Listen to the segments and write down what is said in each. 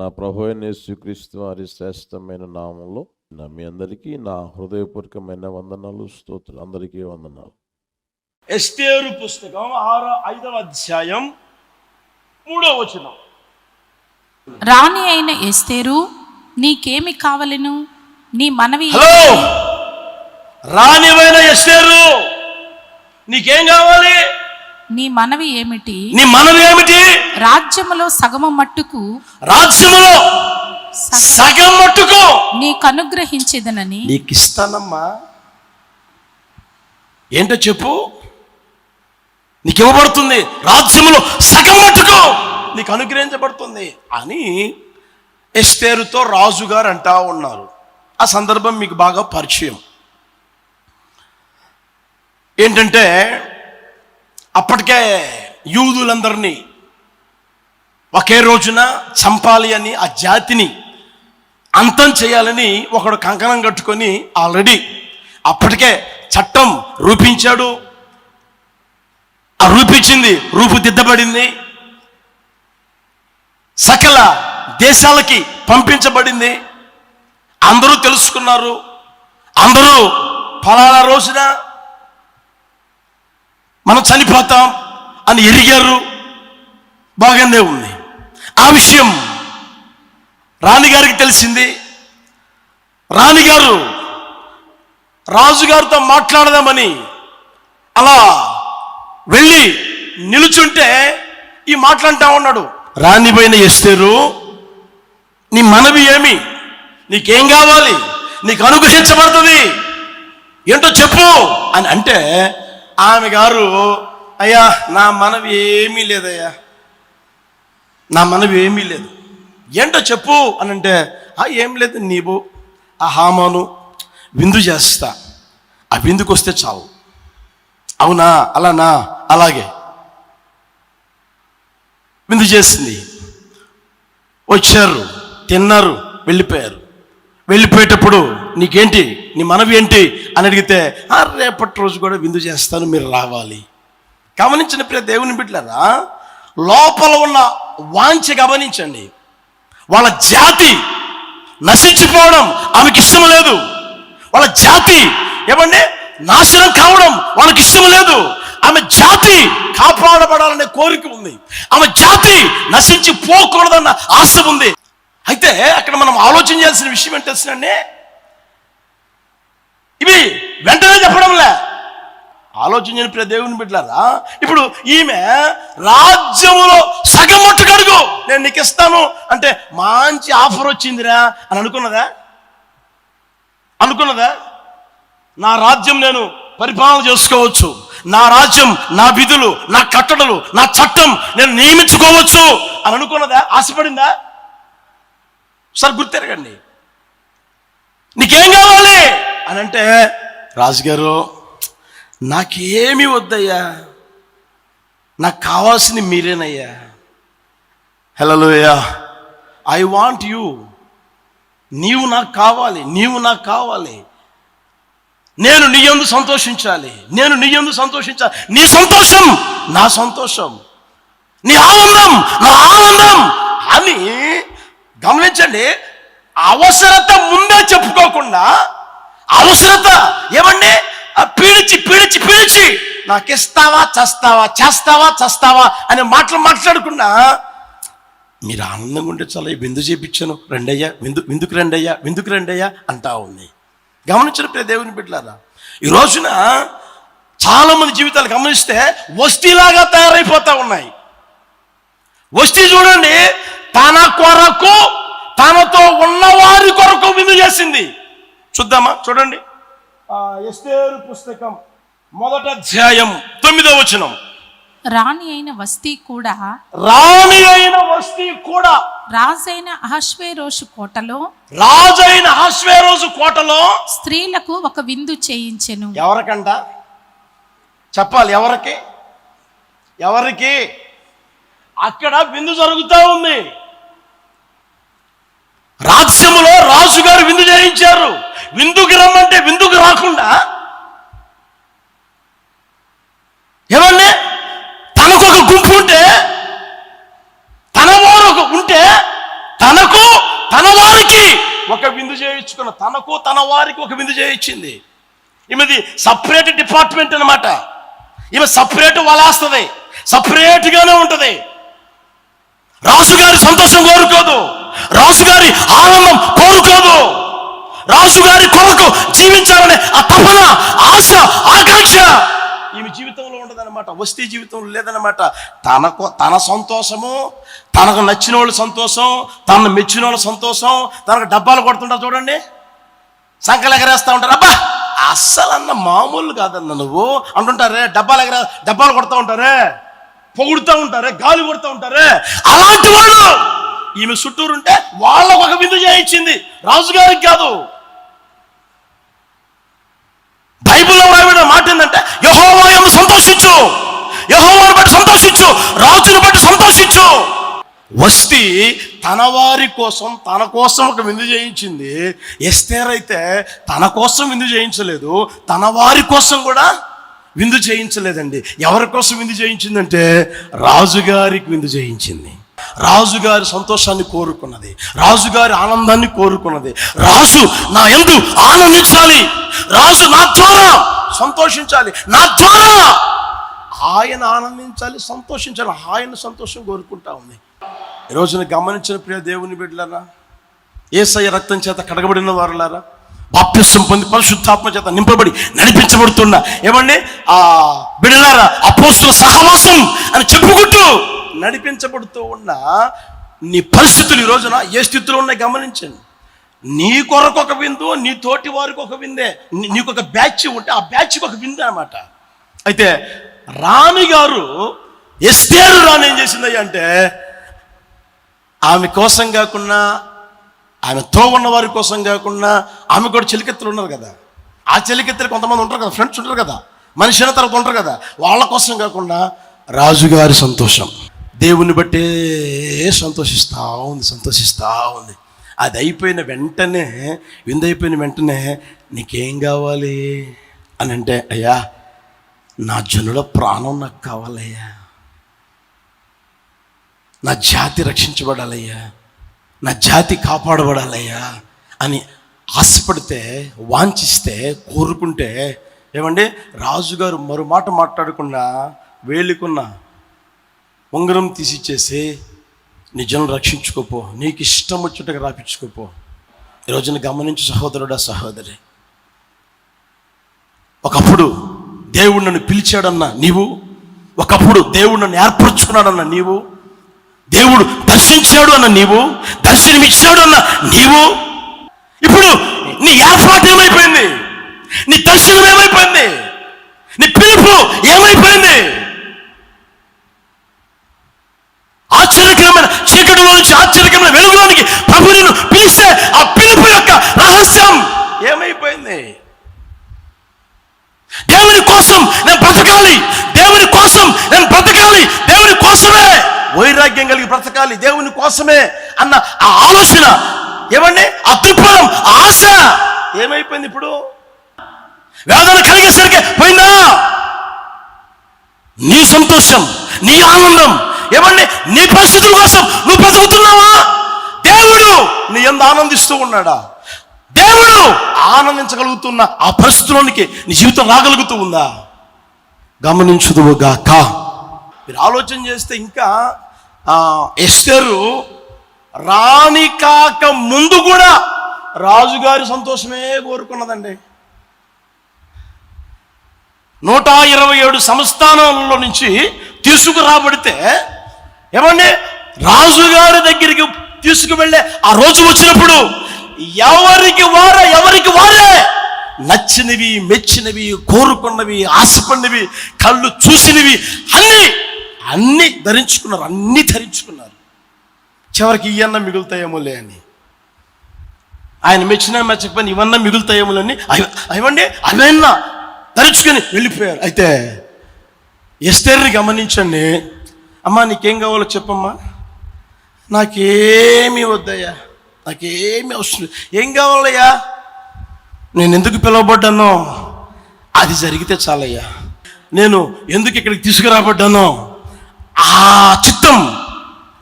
మన ప్రభు అయిన యేసుక్రీస్తు వారి శ్రేష్టమైన నామంలో నా మీ అందరికీ నా హృదయపూర్వకమైన వందనాలు స్తోత్రులు. అందరికీ వందనాలు. ఎస్తేరు పుస్తకం ఆరో ఐదవ అధ్యాయం మూడో వచనం. రాణి అయిన ఎస్తేరు నీకేమి కావలెను? నీ మనవి హలో! రానివైన ఎస్తేరు నీకేం కావాలి? నీ మనవి ఏమిటి? నీ మనవి ఏమిటి? రాజ్యములో సగము మట్టుకు రాజ్యములో సగ- మట్టుకు నీకు అనుగ్రహించేదనని నీకు ఇస్తానమ్మా ఏంటో చెప్పు. నీకు ఇవ్వబడుతుంది రాజ్యములో సగం మట్టుకు నీకు అనుగ్రహించబడుతుంది అని ఎస్తేరుతో రాజుగారు అంటా ఉన్నారు. ఆ సందర్భం మీకు బాగా పరిచయం. ఏంటంటే అప్పటికే యూదులందరినీ ఒకే రోజున చంపాలి అని ఆ జాతిని అంతం చేయాలని ఒకడు కంకణం కట్టుకొని ఆల్రెడీ అప్పటికే చట్టం రూపించాడు. ఆ రూపించింది రూపుదిద్దబడింది సకల దేశాలకి పంపించబడింది. అందరూ తెలుసుకున్నారు. అందరూ ఫలానా రోజున మనం చనిపోతాం అని ఎరిగారు. బాగానే ఉంది. ఆ విషయం రాణిగారికి తెలిసింది. రాణిగారు రాజుగారితో మాట్లాడదామని అలా వెళ్ళి నిలుచుంటే ఈ మాట్లాంటా ఉన్నాడు. రాణిపోయిన ఎస్తేరు నీ మనవి ఏమి? నీకేం కావాలి? నీకు అనుగ్రహించబడుతుంది. ఏంటో చెప్పు అని అంటే ఆమె గారు అయ్యా నా మనవి ఏమీ లేదయ్యా. నా మనవి ఏమీ లేదు. ఏంటో చెప్పు అని అంటే "ఆ, ఏం లేదు నీవు. ఆ హామాను విందు చేస్తా. ఆ విందుకు వస్తే చావు. అవునా? అలానా? అలాగే. విందు చేసింది. వచ్చారు. తిన్నారు. వెళ్ళిపోయారు. వెళ్ళిపోయేటప్పుడు నీకేంటి? నీ మనవి ఏంటి అని అడిగితే "ఆ, రేపటి రోజు కూడా విందు చేస్తాను మీరు రావాలి. గమనించిన ప్రియ దేవుని బిడ్డలారా లోపల ఉన్న వాంఛ గమనించండి. వాళ్ళ జాతి నశించిపోవడం ఆమెకి ఇష్టం లేదు. వాళ్ళ జాతి ఏమండి? నాశనం కావడం వాళ్ళకి ఇష్టం లేదు. ఆమె జాతి కాపాడబడాలనే కోరిక ఉంది. ఆమె జాతి నశించి పోకూడదన్న ఆశ ఉంది. అయితే అక్కడ మనం ఆలోచించాల్సిన విషయం ఏంటి తెలుసునండి? ఇవి వెంటనే చెప్పడంలే. ఆలోచించిన ప్రియ దేవుని బిడ్డలారా ఇప్పుడు ఈమె రాజ్యములో సగం మట్టుకు అడుగు నేను నీకు ఇస్తాను అంటే మంచి ఆఫర్ వచ్చిందిరా అని అనుకున్నదా? అనుకున్నదా? నా రాజ్యం నేను పరిపాలన చేసుకోవచ్చు. నా రాజ్యం నా విధులు నా కట్టడలు నా చట్టం నేను నియమించుకోవచ్చు అని అనుకున్నదా? ఆశపడిందా? సార్ గుర్తెరగండి. నీకేం కావాలి? అని అంటే రాజుగారు నాకేమి వద్దయ్యా. నాకు కావాల్సింది మీరేనయ్యా. హలోయా ఐ వాంట్ యూ నీవు నాకు కావాలి నీవు నాకు కావాలి. నేను నీ ఎందు సంతోషించాలి నేను నీ ఎందు సంతోషించాలి. నీ సంతోషం నా సంతోషం. నీ ఆనందం నా ఆనందం. అని గమనించండి అవసరత ముందే చెప్పుకోకుండా అవసరత ఏమండి? పీడిచి పీడిచి పీడిచి నాకు ఇస్తావా చస్తావా చేస్తావా చస్తావా అనే మాటలు మాట్లాడకుండా మీరు ఆనందంగా ఉంటే చాలా విందు చేపించాను. రెండయ్యా విందు విందుకు రెండయ్యా విందుకు రెండయ్యా అంటా ఉంది. గమనించిన ప్రియ దేవుని బిడ్డలారా ఈ రోజున చాలామంది జీవితాలు గమనిస్తే వస్తీలాగా తయారైపోతా ఉన్నాయి. వస్తీ చూడండి తన కొరకు తనతో ఉన్నవారి కొరకు విందు చేసింది. చూద్దామా? చూడండి. ఎస్తేరు పుస్తకం మొదట అధ్యాయం తొమ్మిదో వచనం. రాణి అయిన వస్తీ కూడా రాణి అయిన వస్తీ కూడా రాజైన అహశ్వేరోషు కోటలో రాజైన రోజు కోటలో స్త్రీలకు ఒక విందు చేయించెను. ఎవరికంట? చెప్పాలి ఎవరికి? ఎవరికి? అక్కడ విందు జరుగుతూ ఉంది. రాజ్యములో రాజుగారు విందు చేయించారు. విందుకు రమ్మంటే విందుకు రాకుండా ఏమండి? తనకు ఒక గుంపు ఉంటే తన వారు ఒక ఉంటే తనకు తనవారికి ఒక విందు చేయించుకున్న తనకు తన వారికి ఒక విందు చేయించింది. ఈమెది సపరేట్ డిపార్ట్మెంట్ అన్నమాట. ఈమె సపరేట్ వలాస్తుంది సపరేట్గానే ఉంటుంది. రాజుగారి సంతోషం కోరుకోదు. రాజుగారి ఆనందం కోరుకోదు. రాజుగారి కొరకు జీవించాలనే ఆ తపన ఆశ ఆకాంక్ష. ఈమె జీవితంలో ఉండదన్నమాట వస్తీ జీవితంలో లేదన్నమాట. తనకు తన సంతోషము తనకు నచ్చిన వాళ్ళ సంతోషం తనను మెచ్చిన వాళ్ళ సంతోషం తనకు డబ్బాలు కొడుతుంటారు చూడండి. సంకలు ఎగరేస్తూ ఉంటారు. అబ్బా! అస్సలు అన్న మామూలు కాదన్న నువ్వు. అంటుంటారే డబ్బాలు ఎగరే డబ్బాలు కొడతా ఉంటారే పొగుడుతూ ఉంటారే గాలి కొడుతూ ఉంటారే. అలాంటి వాళ్ళు ఈమె చుట్టూరుంటే వాళ్ళకు ఒక విందు చేయించింది. రాజుగారికి కాదు. బైబిల్లో రాయబడిన మాట ఏంటంటే యహోవాయం సంతోషించు. యహోవాని బట్టి సంతోషించు. రాజుని బట్టి సంతోషించు. వస్తి తన వారి కోసం తన కోసం ఒక విందు చేయించింది. ఎస్తేర్ అయితే తన కోసం విందు చేయించలేదు తన వారి కోసం కూడా విందు చేయించలేదండి. ఎవరి కోసం విందు చేయించిందంటే రాజుగారికి విందు చేయించింది. రాజుగారి సంతోషాన్ని కోరుకున్నది రాజుగారి ఆనందాన్ని కోరుకున్నది. రాజు నా ఎందు ఆనందించాలి. రాజు నా ద్వారా సంతోషించాలి. నా ద్వారా ఆయన ఆనందించాలి సంతోషించాలి. ఆయన సంతోషం కోరుకుంటా ఉంది. ఈ రోజున గమనించిన ప్రియ దేవుని బిడ్డలారా ఏసయ్య రక్తం చేత కడగబడిన వారులారా బాప్యసం పొంది పరిశుద్ధాత్మ చేత నింపబడి నడిపించబడుతున్న ఏమండి? ఆ బిడ్డలారా అపోస్తుల సహవాసం అని చెప్పుకుంటూ నడిపించబడుతూ ఉన్న నీ పరిస్థితులు ఈ రోజున ఏ స్థితిలో ఉన్నాయి గమనించండి. నీ కొరకు ఒక విందు నీ తోటి వారికి ఒక విందే నీకు ఒక బ్యాచ్ ఉంటే ఆ బ్యాచ్కి ఒక విందు అనమాట అయితే రాణి గారు ఎస్తేరు రాణి ఏం చేసింది అంటే ఆమె కోసం కాకుండా ఆమెతో ఉన్న వారి కోసం కాకుండా ఆమె కూడా చెలికెత్తులు ఉన్నారు కదా. ఆ చెలికెత్తులు కొంతమంది ఉంటారు కదా ఫ్రెండ్స్ ఉంటారు కదా మనిషి అయిన తర్వాత ఉంటారు కదా వాళ్ళ కోసం కాకుండా రాజుగారి సంతోషం. దేవుని బట్టే సంతోషిస్తూ ఉంది సంతోషిస్తూ ఉంది. అది అయిపోయిన వెంటనే విందైపోయిన వెంటనే నీకేం కావాలి? అని అంటే అయ్యా నా జనుల ప్రాణం నాకు కావాలయ్యా. నా జాతి రక్షించబడాలయ్యా. నా జాతి కాపాడబడాలయ్యా. అని ఆశపడితే వాంఛిస్తే కోరుకుంటే ఏమండి రాజుగారు మరో మాట మాట్లాడకుండా వేలుకున్న ఉంగరం తీసిచ్చేసి నీ జనం రక్షించుకోపో నీకు ఇష్టం వచ్చేట్టుగా రాపించుకోపో. ఈ రోజున గమనించు సహోదరుడా సహోదరి. ఒకప్పుడు దేవుడు నన్ను పిలిచాడన్న నీవు ఒకప్పుడు దేవుడు నన్ను ఏర్పరచుకున్నాడన్న నీవు దేవుడు దర్శించాడు అన్న నీవు దర్శనమిచ్చాడు అన్న నీవు ఇప్పుడు నీ ఏర్పాటు ఏమైపోయింది? నీ దర్శనం ఏమైపోయింది? నీ పిలుపు ఏమైపోయింది? ఆశ్చర్యకరమైన చీకటిలో నుంచి ఆశ్చర్యకరమైన వెలుగులోనికి ప్రభు పిలిస్తే ఆ పిలుపు యొక్క రహస్యం ఏమైపోయింది? దేవుని కోసం నేను బ్రతకాలి. దేవుని కోసం నేను బ్రతకాలి. దేవుని కోసమే. వైరాగ్యం కలిగి బ్రతకాలి. దేవుని కోసమే అన్న ఆ ఆలోచన. ఏమండి? ఆ దృక్పథం ఆశ. ఏమైపోయింది ఇప్పుడు? వేదన కలిగేసరికి పోయిందా? నీ సంతోషం నీ ఆనందం ఏమండి నీ పరిస్థితుల కోసం నువ్వు బ్రతుకుతున్నావా? దేవుడు నీ ఎంత ఆనందిస్తూ ఉన్నాడా? దేవుడు ఆనందించగలుగుతున్న ఆ పరిస్థితుల్లోనికి నీ జీవితం రాగలుగుతూ ఉందా? గమనించుదువుగా మీరు ఆలోచన చేస్తే ఇంకా ఎస్టరు రాణి కాక ముందు కూడా రాజుగారి సంతోషమే కోరుకున్నదండి. నూట ఇరవై ఏడు సంస్థానాలలో నుంచి తీసుకురాబడితే ఏమండి రాజుగారి దగ్గరికి తీసుకువెళ్ళే ఆ రోజు వచ్చినప్పుడు ఎవరికి వారే ఎవరికి వారే? నచ్చినవి మెచ్చినవి కోరుకున్నవి ఆశపడినవి కళ్ళు చూసినవి అన్నీ అన్నీ ధరించుకున్నారు అన్ని ధరించుకున్నారు. చివరికి ఇవన్న మిగులుతాయేమోలే అని. ఆయన మెచ్చిన మెచ్చకపోయిన ఇవన్నా మిగులుతాయేమోలని అని అవండి అవన్నా ధరించుకొని వెళ్ళిపోయారు. అయితే ఎస్తేర్ని గమనించండి అమ్మా నీకేం కావాలో చెప్పమ్మా. నాకేమీ వద్దయ్యా. నాకేమీ అవసరం ఏం కావాలయ్యా? నేను ఎందుకు పిలువబడ్డానో? అది జరిగితే చాలయ్యా. నేను ఎందుకు ఇక్కడికి తీసుకురాబడ్డానో? ఆ చిత్తం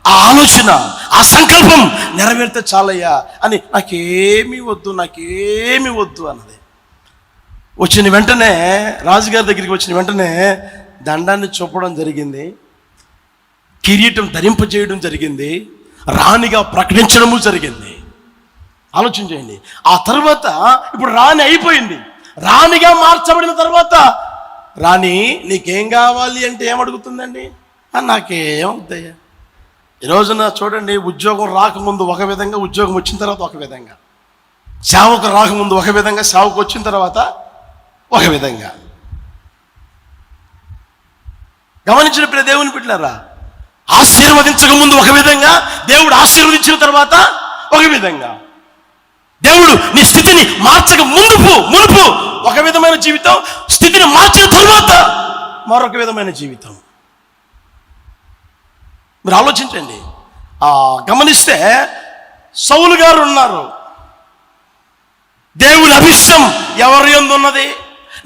ఆ ఆలోచన ఆ ఆ సంకల్పం నెరవేరితే చాలయ్యా అని నాకేమీ వద్దు నాకేమీ వద్దు అన్నది. వచ్చిన వెంటనే రాజుగారి దగ్గరికి వచ్చిన వెంటనే దండాన్ని చూపడం జరిగింది. కిరీటం ధరింపజేయడం జరిగింది రాణిగా ప్రకటించడము జరిగింది. ఆలోచన చేయండి. ఆ తర్వాత ఇప్పుడు రాణి అయిపోయింది. రాణిగా మార్చబడిన తర్వాత రాణి నీకేం కావాలి? అంటే ఏమడుగుతుందండి నాకేమవుతాయా ఈరోజున చూడండి ఉద్యోగం రాకముందు ఒక విధంగా ఉద్యోగం వచ్చిన తర్వాత ఒక విధంగా. సేవకు రాకముందు ఒక విధంగా సేవకు వచ్చిన తర్వాత ఒక విధంగా. గమనించిన ప్రదేవుని దేవుని బిడ్డలారా ఆశీర్వదించక ముందు ఒక విధంగా దేవుడు ఆశీర్వదించిన తర్వాత ఒక విధంగా. దేవుడు నీ స్థితిని మార్చక ముందుపు మునుపు ఒక విధమైన జీవితం స్థితిని మార్చిన తర్వాత మరొక విధమైన జీవితం. మీరు ఆలోచించండి. ఆ గమనిస్తే సౌలు గారు ఉన్నారు. దేవుని అభిష్టం ఎవరి ఎందు ఉన్నది?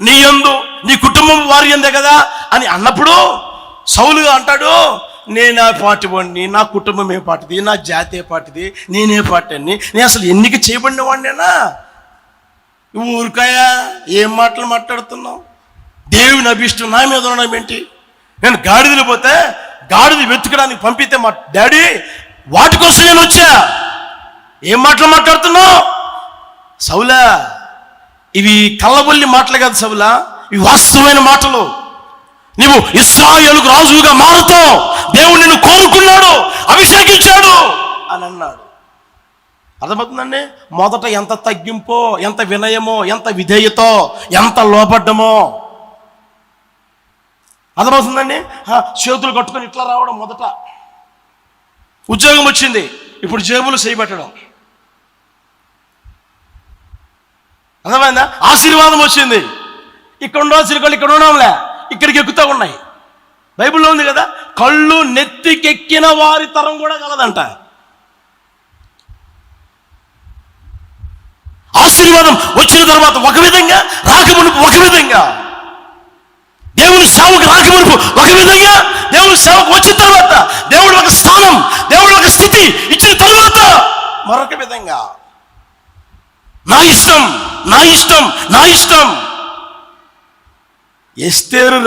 నీ ఎందు నీ కుటుంబం వారి ఎందే కదా అని అన్నప్పుడు సౌలుగా అంటాడు నేనా పాటి వాడిని నా కుటుంబం ఏ పాటిది నా జాతీయ పార్టీది పాటిది నేనే పాటిని నేను అసలు ఎన్నిక చేయబడిన వాడినేనా? ఊరికాయా ఏం మాటలు మాట్లాడుతున్నావు? దేవుని అభిష్టం నా మీద ఉండడం ఏంటి? నేను గాడిదలు పోతే గాడిది వెతుకడానికి పంపితే మా డాడీ వాటి కోసం నేను వచ్చా. ఏం మాటలు మాట్లాడుతున్నావు? సౌలా ఇవి కళ్ళబొల్లి మాటలు కాదు సౌలా ఇవి వాస్తవమైన మాటలు. నీవు ఇస్రాయేలుకు రాజుగా మారుతావు. దేవుడు నిన్ను కోరుకున్నాడు అభిషేకించాడు. అని అన్నాడు. అర్థమవుతుందండి? మొదట ఎంత తగ్గింపో ఎంత వినయమో ఎంత విధేయతో ఎంత లోపడ్డమో అర్థమవుతుందండి? చేతులు కట్టుకొని ఇట్లా రావడం మొదట. ఉద్యోగం వచ్చింది ఇప్పుడు జేబులు చేయబెట్టడం. అర్థమైందా? ఆశీర్వాదం వచ్చింది. ఇక్కడ ఉండవలసిన ఇక్కడ ఉండడంలే ఇక్కడికి ఎక్కుతూ ఉన్నాయి. బైబిల్లో ఉంది కదా కళ్ళు నెత్తికెక్కిన వారి తరం కూడా కలదంట ఆశీర్వాదం వచ్చిన తర్వాత ఒక విధంగా రాకమునుపు ఒక విధంగా. దేవుని సేవకు రాకమునుపు ఒక విధంగా దేవుని సేవకు వచ్చిన తర్వాత దేవుడు ఒక స్థానం దేవుడు ఒక స్థితి ఇచ్చిన తర్వాత మరొక విధంగా. నా ఇష్టం నా ఇష్టం నా ఇష్టం. ఎస్తేరు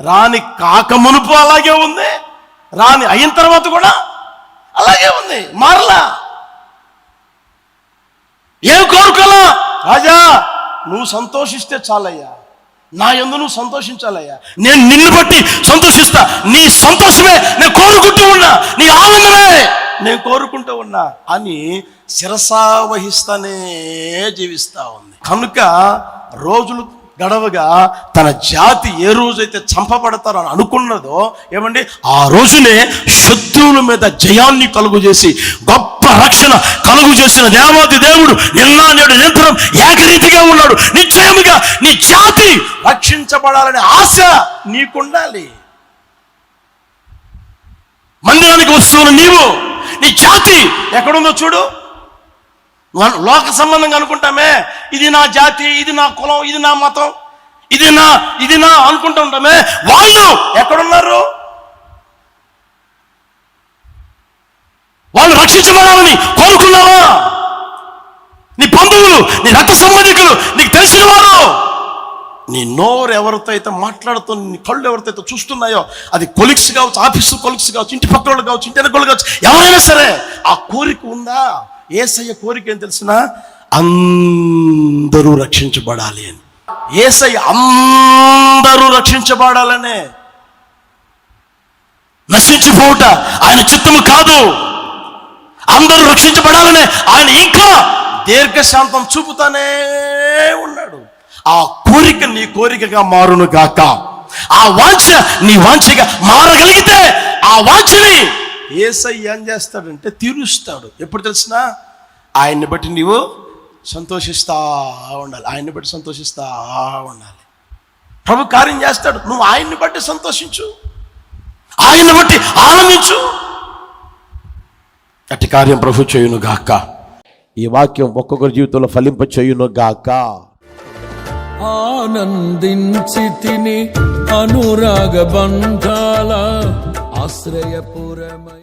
రాని కాక మునుపు అలాగే ఉంది. రాణి అయిన తర్వాత కూడా అలాగే ఉంది. మారలా. ఏం కోరుకోలా? రాజా నువ్వు సంతోషిస్తే చాలయ్యా. నా ఎందు నువ్వు సంతోషించాలయ్యా. నేను నిన్ను బట్టి సంతోషిస్తా. నీ సంతోషమే నేను కోరుకుంటూ ఉన్నా. నీ ఆనందమే నేను కోరుకుంటూ ఉన్నా. అని శిరసావహిస్తానే జీవిస్తా ఉంది. కనుక రోజులు గడవగా తన జాతి ఏ రోజైతే చంపబడతారో అని అనుకున్నదో ఏమండి? ఆ రోజునే శత్రువుల మీద జయాన్ని కలుగు చేసి గొప్ప రక్షణ కలుగు చేసిన దేవాది దేవుడు నిన్న నేడు నిరంతరం ఏకరీతిగా ఉన్నాడు. నిశ్చయముగా నీ జాతి రక్షించబడాలనే ఆశ నీకుండాలి. మందిరానికి వస్తున్న నీవు. నీ జాతి ఎక్కడుందో చూడు. లోక సంబంధంగా అనుకుంటామే. ఇది నా జాతి ఇది నా కులం ఇది నా మతం ఇది నా ఇది నా అనుకుంటూ ఉంటామే. వాళ్ళు ఎక్కడున్నారు? వాళ్ళు రక్షించబడాలని కోరుకున్నావా? నీ బంధువులు నీ రక్త సంబంధికులు నీకు తెలిసిన వారు నీ నోరు ఎవరితో అయితే మాట్లాడుతూ నీ కళ్ళు ఎవరితో అయితే చూస్తున్నాయో అది కొలిక్స్ కావచ్చు ఆఫీసు కొలిక్స్ కావచ్చు ఇంటి పక్కన వాళ్ళు కావచ్చు ఇంటి వెనకలు కావచ్చు ఎవరైనా సరే ఆ కోరిక ఉందా? ఏసయ్య కోరిక ఏం తెలిసిన? అందరూ రక్షించబడాలి అని. ఏసయ్య అందరూ రక్షించబడాలనే. నశించిపోవుట ఆయన చిత్తము కాదు. అందరూ రక్షించబడాలనే ఆయన ఇంకా దీర్ఘశాంతం చూపుతానే ఉన్నాడు. ఆ కోరిక నీ కోరికగా మారును గాక ఆ వాంఛ నీ వాంఛగా మారగలిగితే ఆ వాంఛని ఏసై ఏం చేస్తాడంటే తీరుస్తాడు. ఎప్పుడు తెలిసిన ఆయన్ని బట్టి నీవు సంతోషిస్తా ఉండాలి. ఆయన్ని బట్టి సంతోషిస్తా ఉండాలి. ప్రభు కార్యం చేస్తాడు. నువ్వు ఆయన్ని బట్టి సంతోషించు. ఆయన్ని బట్టి ఆనందించు. అట్టి కార్యం ప్రభు చేయును గాక. ఈ వాక్యం ఒక్కొక్కరి జీవితంలో ఫలింప చేయును గాక. ఆనందించి తిని అనురాగ బంధాల ஆசிரியபுரமை